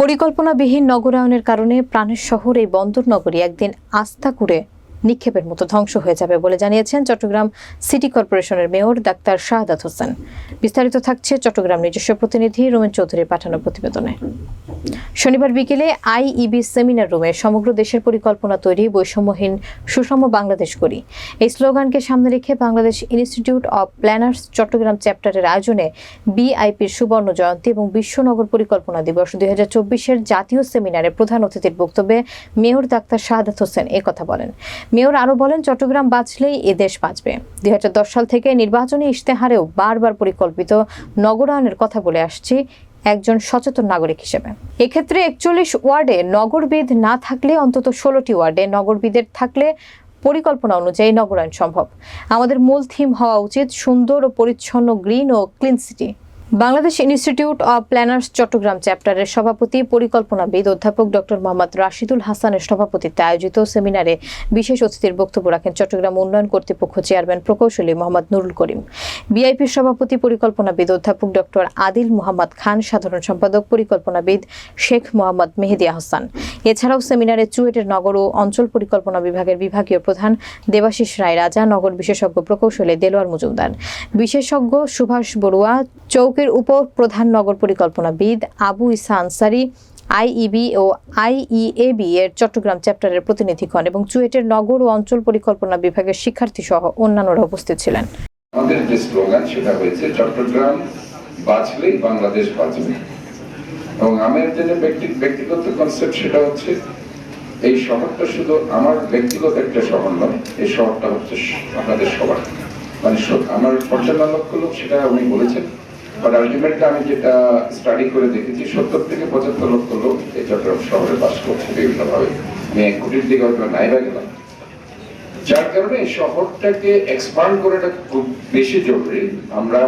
পরিকল্পনাবিহীন নগরায়নের কারণে প্রাণের শহর এই বন্দর নগরী একদিন আস্থা করে নিক্ষেপের মতো ধ্বংস হয়ে যাবে বলে জানিয়েছেন চট্টগ্রাম সিটি কর্পোরেশনের মেয়র ডাক্তার শাহাদাত হোসেন। বিস্তারিত থাকছে চট্টগ্রাম নিজস্ব প্রতিনিধি রোমেন চৌধুরী পাঠানো প্রতিবেদনে। শনিবার বিকেলে আইইবি সেমিনার রুমে সমগ্র দেশের পরিকল্পনা তৈরি, বৈষম্যহীন, সুষম বাংলাদেশ করি এই স্লোগানকে সামনে রেখে Bangladesh Institute of Planners Chittagong চ্যাপ্টারের আয়োজনে বিআইপির সুবর্ণ জয়ন্তী এবং বিশ্বনগর পরিকল্পনা দিবস দুই হাজার চব্বিশের জাতীয় সেমিনারে প্রধান অতিথির বক্তব্যে মেয়র ডাক্তার শাহাদাত হোসেন এ কথা বলেন। মেয়র আরও বলেন, চট্টগ্রাম বাঁচলেই এ দেশ বাঁচবে। দুই হাজার দশ সাল থেকে নির্বাচনী ইশতেহারেও বারবার পরিকল্পিত নগরায়নের কথা বলে আসছি। একজন সচেতন নাগরিক হিসেবে। এক্ষেত্রে একচল্লিশ ওয়ার্ডে নগরবিদ না থাকলে অন্তত ষোলোটি ওয়ার্ডে নগরবিদের থাকলে পরিকল্পনা অনুযায়ী নগরায়ণ সম্ভব। আমাদের মূল থিম হওয়া উচিত সুন্দর ও পরিচ্ছন্ন, green O clean city. Bangladesh Institute of Planners Chittagong চ্যাপ্টারের সভাপতি, পরিকল্পনাবিদ অধ্যাপক ডক্টর মোহাম্মদ রাশিদুল হাসানের সভাপতিত্বে আয়োজিত সেমিনারে বিশেষ অতিথির বক্তব্য রাখেন চট্টগ্রাম উন্নয়ন কর্তৃপক্ষ চেয়ারম্যান প্রকৌশলী মোহাম্মদ নুরুল করিম। বিআইপির সভাপতি, পরিকল্পনাবিদ অধ্যাপক ডক্টর আদিল মোহাম্মদ খান, সাধারণ সম্পাদক, পরিকল্পনাবিদ শেখ মোহাম্মদ মেহেদি আহসান। এছাড়াও সেমিনারে চুয়েটের নগর ও অঞ্চল পরিকল্পনা বিভাগের বিভাগীয় প্রধান দেবাশিস রায় রাজা, নগর বিশেষজ্ঞ প্রকৌশলী দেলোয়ার মজুমদার। বিশেষজ্ঞ সুভাষ বড়ুয়া চৌকের উপ প্রধান নগর পরিকল্পনাবিদ আবু ইসা আনসারি, আইইবি ও আইইএবি এর চট্টগ্রাম চ্যাপ্টারের প্রতিনিধিগণ এবং চুয়েটের নগর ও অঞ্চল পরিকল্পনা বিভাগের শিক্ষার্থী সহ অন্যান্যরা উপস্থিত ছিলেন। আমাদের যে স্লোগান সেটা হয়েছে, চট্টগ্রাম বাংলাদেশ বাঁচবে। এবং আমার যে ব্যক্তি- ব্যক্তিগত কনসেপ্ট সেটা হচ্ছে, এই শহরটা শুধু আমার ব্যক্তিগত একটা শহর নয়, এই শহরটা হচ্ছে আপনাদের সবার। মানে আমার পঞ্চান্ন লক্ষ লোক সেটা উনি বলেছেন। বাট আলটিমেটলি আমি যেটা স্টাডি করে দেখেছি, সত্তর থেকে পঁচাত্তর লক্ষ লোক এই চট্টগ্রাম শহরে বাস করছে বিভিন্নভাবে। আমি এক দিকে হয়তো নাইবা গেলাম যার কারণে শহরটাকে এক্সপান্ড করাটা খুব বেশি জরুরি। আমরা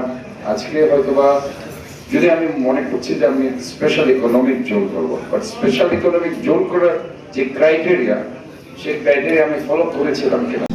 আজকে হয়তোবা, যদি আমি মনে করছি যে আমি স্পেশাল ইকোনমিক জোন করব বাট স্পেশাল ইকোনমিক জোন করার যে ক্রাইটেরিয়া সেই ক্রাইটেরিয়া আমি ফলো করেছিলাম কিনা।